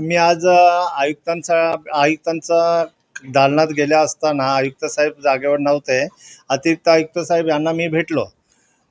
मी आज आयुक्तांचा आयुक्तांचा दालनात गेल्या असताना आयुक्त साहेब जागेवर नव्हते. अतिरिक्त आयुक्त साहेब यांना मी भेटलो.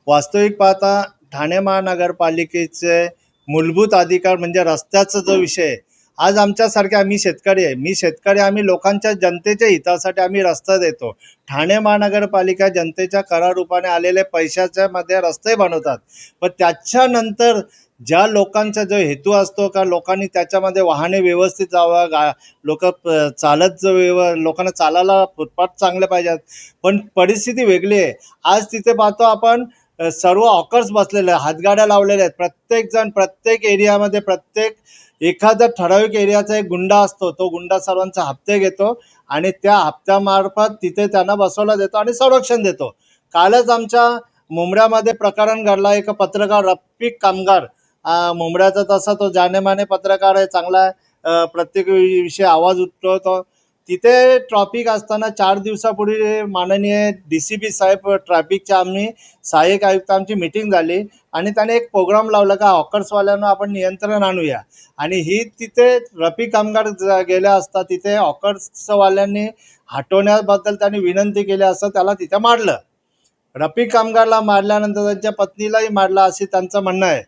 वास्तविक पाहता ठाणे महानगरपालिकेचे मूलभूत अधिकार म्हणजे रस्त्याचा जो विषय आज आमच्यासारखे आम्ही शेतकरी आहे. मी शेतकरी आम्ही लोकांच्या जनतेच्या हितासाठी आम्ही रस्ता देतो. ठाणे महानगरपालिका जनतेच्या करारूपाने आलेले पैशाच्या मध्ये रस्ते बनवतात. पण त्याच्यानंतर ज्या लोकांचा जो हेतू असतो का लोकांनी त्याच्यामध्ये वाहने व्यवस्थित जावं गा लोक चालत व्यव लोकांना चालायला फुटपाथ चांगले पाहिजेत. पण परिस्थिती वेगळी आहे. आज तिथे पाहतो आपण सर्व ऑकर्स बसलेले आहेत हातगाड्या लावलेल्या आहेत. प्रत्येक जण प्रत्येक एरियामध्ये प्रत्येक एखादा ठराविक एरियाचा एक गुंडा असतो. तो गुंडा सर्वांचा हप्ते घेतो आणि त्या हप्त्यामार्फत तिथे त्यांना बसवला देतो आणि संरक्षण देतो. कालच आमच्या मुंबऱ्यामध्ये प्रकरण घडला. एक पत्रकार रफिक कामगार मुंबड्याचा मुंबऱ्याचा तसा तो जानेमाने पत्रकार आहे चांगला आहे. प्रत्येक विषयी आवाज तो. तिथे ट्रॉफिक असताना चार दिवसापूर्वी माननीय डी सी बी साहेब ट्रॅफिकच्या आम्ही सहाय्यक आयुक्त आमची मिटिंग झाली आणि त्याने एक प्रोग्राम लावला का हॉकर्सवाल्यांना आपण नियंत्रण आणूया. आणि ही तिथे रफी कामगार ज- गेल्या असता तिथे हॉकर्सवाल्यांनी हटवण्याबद्दल त्यांनी विनंती केली असं त्याला तिथे मारलं. रफी कामगारला मारल्यानंतर त्यांच्या पत्नीलाही मारला असे त्यांचं म्हणणं आहे.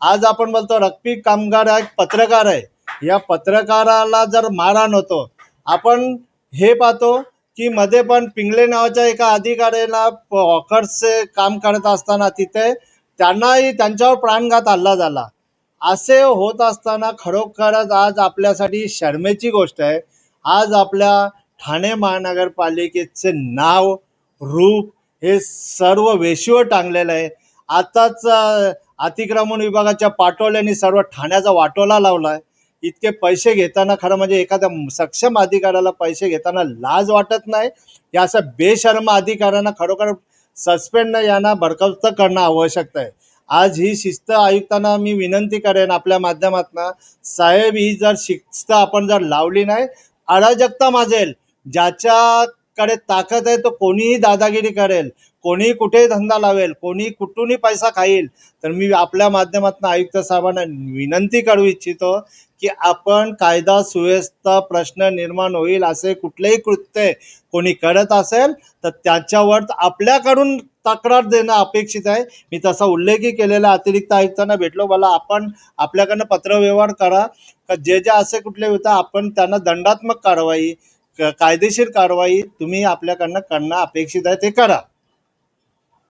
आज आपण बोलतो रफी कामगार हा एक पत्रकार आहे. या पत्रकाराला जर मारहाण होतो आपण हे पाहतो की मध्ये पण पिंगले नावाच्या एका अधिकाऱ्याला हॉकर्सचे काम करत असताना तिथे त्यांनाही त्यांच्यावर प्राणघात हल्ला झाला. असे होत असताना खरोखरच आज आपल्यासाठी शर्मेची गोष्ट आहे. आज आपल्या ठाणे महानगरपालिकेचे नाव रूप हे सर्व वेशीवर टांगलेलं आहे. आताच अतिक्रमण विभागाच्या पाटोल्यांनी सर्व ठाण्याचा वाटोला लावला आहे इतके पैसे घेताना खरं म्हणजे एखाद्या सक्षम अधिकाऱ्याला पैसे घेताना लाज वाटत नाही. या असं बेशर्म अधिकाऱ्यांना खरोखर सस्पेंड यांना बरखास्त करणं आवश्यक आहे. आज ही शिस्त आयुक्तांना मी विनंती करेन आपल्या माध्यमातून साहेब ही जर शिस्त आपण जर लावली नाही अराजकता माजेल. ज्याच्याकडे ताकद आहे तो कोणीही दादागिरी करेल कोणीही कुठेही धंदा लावेल कोणी कुठूनही पैसा खाईल. तर मी आपल्या माध्यमातून आयुक्त साहेबांना विनंती करू इच्छितो की आपण कायदा सुव्यवस्था प्रश्न निर्माण होईल असे कुठलेही कृत्य कोणी करत असेल तर त्याच्यावर आपल्याकडून तक्रार देणं अपेक्षित आहे. मी तसा उल्लेखही केलेला अतिरिक्त आयुक्तांना भेटलो. मला आपण आपल्याकडनं पत्रव्यवहार करा. का जे जे असे कुठले होतं आपण त्यांना दंडात्मक कारवाई क- कायदेशीर कारवाई तुम्ही आपल्याकडनं करणं अपेक्षित आहे ते करा.